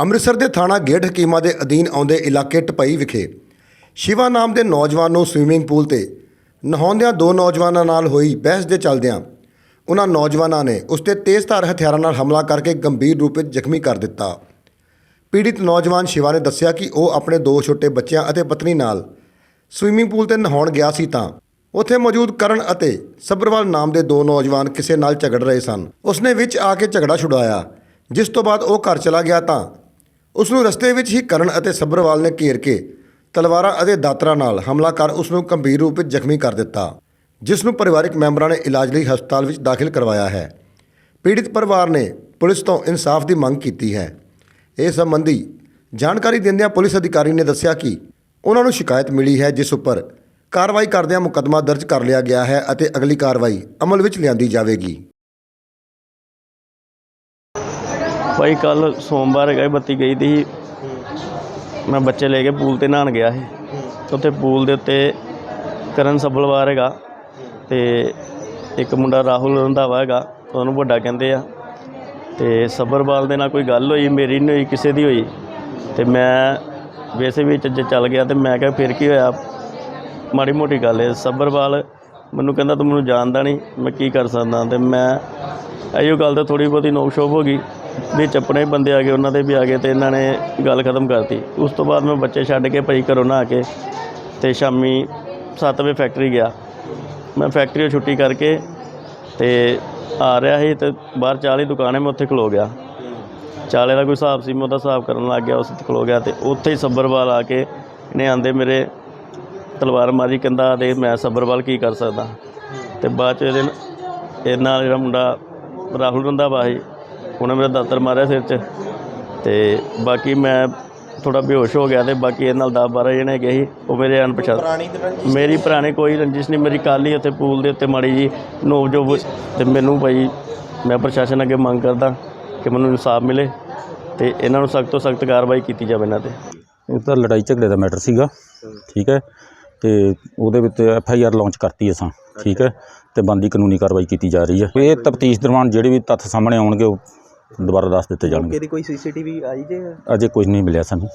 ਅੰਮ੍ਰਿਤਸਰ ਦੇ ਥਾਣਾ ਗੇਟ ਹਕੀਮਾ ਦੇ ਅਧੀਨ ਆਉਂਦੇ ਇਲਾਕੇ ਟਪਈ ਵਿਖੇ ਸ਼ਿਵਾ ਨਾਮ ਦੇ ਨੌਜਵਾਨ ਨੂੰ ਸਵੀਮਿੰਗ ਪੂਲ ਤੇ ਨਹਾਉਂਦਿਆਂ ਦੋ ਨੌਜਵਾਨਾਂ ਨਾਲ ਹੋਈ ਬਹਿਸ ਦੇ ਚੱਲਦਿਆਂ ਉਹਨਾਂ ਨੌਜਵਾਨਾਂ ਨੇ ਉਸ ਤੇ ਤੇਜ਼ਧਾਰ ਹਥਿਆਰਾਂ ਨਾਲ ਹਮਲਾ ਕਰਕੇ ਗੰਭੀਰ ਰੂਪ ਵਿੱਚ ਜ਼ਖਮੀ ਕਰ ਦਿੱਤਾ। ਪੀੜਿਤ ਨੌਜਵਾਨ ਸ਼ਿਵਾ ਨੇ ਦੱਸਿਆ ਕਿ ਉਹ ਆਪਣੇ ਦੋ ਛੋਟੇ ਬੱਚਿਆਂ ਅਤੇ ਪਤਨੀ ਨਾਲ ਸਵੀਮਿੰਗ ਪੂਲ ਤੇ ਨਹਾਉਣ ਗਿਆ ਸੀ ਤਾਂ ਉੱਥੇ ਮੌਜੂਦ ਕਰਨ ਅਤੇ ਸੱਭਰਵਾਲ ਨਾਮ ਦੇ ਦੋ ਨੌਜਵਾਨ ਕਿਸੇ ਨਾਲ ਝਗੜ ਰਹੇ ਸਨ। ਉਸਨੇ ਵਿੱਚ ਆ ਕੇ ਝਗੜਾ ਛੁਡਾਇਆ, ਜਿਸ ਤੋਂ ਬਾਅਦ ਉਹ ਘਰ ਚਲਾ ਗਿਆ ਤਾਂ ਉਸ ਨੂੰ ਰਸਤੇ ਵਿੱਚ ਹੀ ਕਰਨ ਅਤੇ ਸੱਭਰਵਾਲ ਨੇ ਘੇਰ ਕੇ ਤਲਵਾਰਾਂ ਅਤੇ ਦਾਤਰਾਂ ਨਾਲ ਹਮਲਾ ਕਰ ਉਸ ਨੂੰ ਗੰਭੀਰ ਰੂਪ ਵਿੱਚ ਜ਼ਖਮੀ ਕਰ ਦਿੱਤਾ, ਜਿਸ ਨੂੰ ਪਰਿਵਾਰਕ ਮੈਂਬਰਾਂ ਨੇ ਇਲਾਜ ਲਈ ਹਸਪਤਾਲ ਵਿੱਚ ਦਾਖਲ ਕਰਵਾਇਆ ਹੈ। ਪੀੜਿਤ ਪਰਿਵਾਰ ਨੇ ਪੁਲਿਸ ਤੋਂ ਇਨਸਾਫ ਦੀ ਮੰਗ ਕੀਤੀ ਹੈ। ਇਹ ਸੰਬੰਧੀ ਜਾਣਕਾਰੀ ਦਿੰਦਿਆਂ ਪੁਲਿਸ ਅਧਿਕਾਰੀ ਨੇ ਦੱਸਿਆ ਕਿ ਉਹਨਾਂ ਨੂੰ ਸ਼ਿਕਾਇਤ ਮਿਲੀ ਹੈ, ਜਿਸ ਉੱਪਰ ਕਾਰਵਾਈ ਕਰਦਿਆਂ ਮੁਕੱਦਮਾ ਦਰਜ ਕਰ ਲਿਆ ਗਿਆ ਹੈ ਅਤੇ ਅਗਲੀ ਕਾਰਵਾਈ ਅਮਲ ਵਿੱਚ ਲਿਆਂਦੀ ਜਾਵੇਗੀ। ਭਾਈ ਕੱਲ ਸੋਮਵਾਰ ਹੈਗਾ ਸੀ, ਬੱਤੀ ਗਈ ਦੀ ਸੀ। ਮੈਂ ਬੱਚੇ ਲੈ ਕੇ ਪੂਲ ਤੇ ਨਹਾਉਣ ਗਿਆ ਸੀ। ਉੱਥੇ ਪੂਲ ਦੇ ਉੱਤੇ ਕਰਨ ਸੱਭਲਵਾਰ ਹੈਗਾ ਤੇ ਇੱਕ ਮੁੰਡਾ ਰਾਹੁਲ ਰੰਧਾਵਾ ਹੈਗਾ ਉਹਨੂੰ ਵੱਡਾ ਕਹਿੰਦੇ ਆ। ਤੇ ਸੱਭਰਵਾਲ ਦੇ ਨਾਲ ਕੋਈ ਗੱਲ ਹੋਈ ਮੇਰੀ ਨਹੀਂ ਹੋਈ ਕਿਸੇ ਦੀ ਹੋਈ। ਤੇ ਮੈਂ ਵੈਸੇ ਵੀ ਜੇ ਚੱਲ ਗਿਆ ਤੇ ਮੈਂ ਕਿਹਾ ਫਿਰ ਕੀ ਹੋਇਆ? ਮਾੜੀ ਮੋਟੀ ਗੱਲ ਹੈ ਸੱਭਰਵਾਲ ਮੈਨੂੰ ਕਹਿੰਦਾ ਤੂੰ ਮੈਨੂੰ ਜਾਣਦਾ ਨਹੀਂ ਮੈਂ ਕੀ ਕਰ ਸਕਦਾ? ਤੇ ਮੈਂ ਇਹੋ ਗੱਲ ਤਾਂ ਥੋੜੀ ਬਹੁਤੀ ਨੋਕ ਸ਼ੋਪ ਹੋ ਗਈ। ਵਿੱਚ ਆਪਣੇ ਬੰਦੇ ਆ ਗਏ, ਉਹਨਾਂ ਦੇ ਵੀ ਆ ਗਏ ਤੇ ਇਹਨਾਂ ਨੇ ਗੱਲ ਖਤਮ ਕਰਤੀ। ਉਸ ਤੋਂ ਬਾਅਦ ਮੈਂ ਬੱਚੇ ਛੱਡ ਕੇ ਭਾਈ ਘਰੋਂ ਨਾ ਆ ਕੇ ਤੇ ਸ਼ਾਮੀ 7 ਵਜੇ ਫੈਕਟਰੀ ਗਿਆ। ਮੈਂ ਫੈਕਟਰੀ ਛੁੱਟੀ ਕਰਕੇ ਤੇ ਆ ਰਿਹਾ ਸੀ ਤੇ ਬਾਹਰ ਚਾਹ ਵਾਲੀ ਦੁਕਾਨ ਹੈ, ਮੈਂ ਉੱਥੇ ਖਲੋ ਗਿਆ। ਚਾਲੇ ਦਾ ਕੋਈ ਹਿਸਾਬ ਸੀ, ਮੈਂ ਉਹਦਾ ਹਿਸਾਬ ਕਰਨ ਲੱਗ ਗਿਆ, ਉਸ ਤੇ ਖਲੋ ਗਿਆ ਤੇ ਉੱਥੇ ਹੀ ਸੱਬਰਵਾਲ ਆ ਕੇ ਇਹਨੇ ਆਂਦੇ ਮੇਰੇ ਤਲਵਾਰ ਮਾਰੀ, ਕਹਿੰਦਾ ਦੇ ਮੈਂ ਸੱਬਰਵਾਲ ਕੀ ਕਰ ਸਕਦਾ। ਤੇ ਬਾਅਦ ਚ ਇਹਦੇ ਨਾਲ- ਨਾਲ ਜਿਹੜਾ ਮੁੰਡਾ ਰਾਹੁਲ ਰੰਧਾਵਾ ਸੀ ਉਹਨੇ ਮੇਰਾ ਦਾਤਰ ਮਾਰਿਆ ਸਿਰ 'ਚ। ਤੇ ਬਾਕੀ ਮੈਂ ਥੋੜਾ ਬੇਹੋਸ਼ ਹੋ ਗਿਆ ਤੇ ਬਾਕੀ ਇਹ ਨਾਲ 10 12 ਜਣੇ ਗਏ ਸੀ ਉਹ ਮੇਰੇ ਅਣਪਛਾਤ। ਪੁਰਾਣੀ ਤੇ ਰੰਜਿਸ਼ ਮੇਰੀ ਪੁਰਾਣੀ ਕੋਈ ਰੰਜਿਸ਼ ਨਹੀਂ ਮੇਰੀ ਕੱਲ੍ਹ ਹੀ ਉੱਥੇ ਪੂਲ ਦੇ ਉੱਤੇ ਮਾੜੀ ਜੀ ਨੋਕ ਜੋ ਤੇ ਮੈਨੂੰ ਭਾਈ ਮੈਂ ਪ੍ਰਸ਼ਾਸਨ ਅੱਗੇ ਮੰਗ ਕਰਦਾ ਕਿ ਮੈਨੂੰ ਇਨਸਾਫ ਮਿਲੇ ਤੇ ਇਹਨਾਂ ਨੂੰ ਸਖਤ ਤੋਂ ਸਖਤ ਕਾਰਵਾਈ ਕੀਤੀ ਜਾਵੇ ਇਹਨਾਂ ਤੇ। ਇਹ ਤਾਂ ਲੜਾਈ ਝਗੜੇ ਦਾ ਮੈਟਰ ਸੀਗਾ ਠੀਕ ਹੈ। ਤੇ ਉਹਦੇ ਵਿੱਚ ਐਫ ਆਈ ਆਰ ਲਾਂਚ ਕਰਤੀ ਅਸਾਂ ਠੀਕ ਹੈ। ਤੇ ਬੰਦੀ ਕਾਨੂੰਨੀ ਕਾਰਵਾਈ ਕੀਤੀ ਜਾ ਰਹੀ ਹੈ। ਇਹ ਤਫਤੀਸ਼ ਦੌਰਾਨ ਜਿਹੜੇ ਵੀ ਤੱਥ ਸਾਹਮਣੇ ਆਉਣਗੇ ਉਹ ਦੁਬਾਰਾ ਦੱਸ ਦਿੱਤੇ ਜਾਣਗੇ। ਕੋਈ ਸੀਸੀਟੀਵੀ ਆਈ ਜੇ? ਅਜੇ ਕੁਝ ਨਹੀਂ ਮਿਲਿਆ ਸਾਨੂੰ।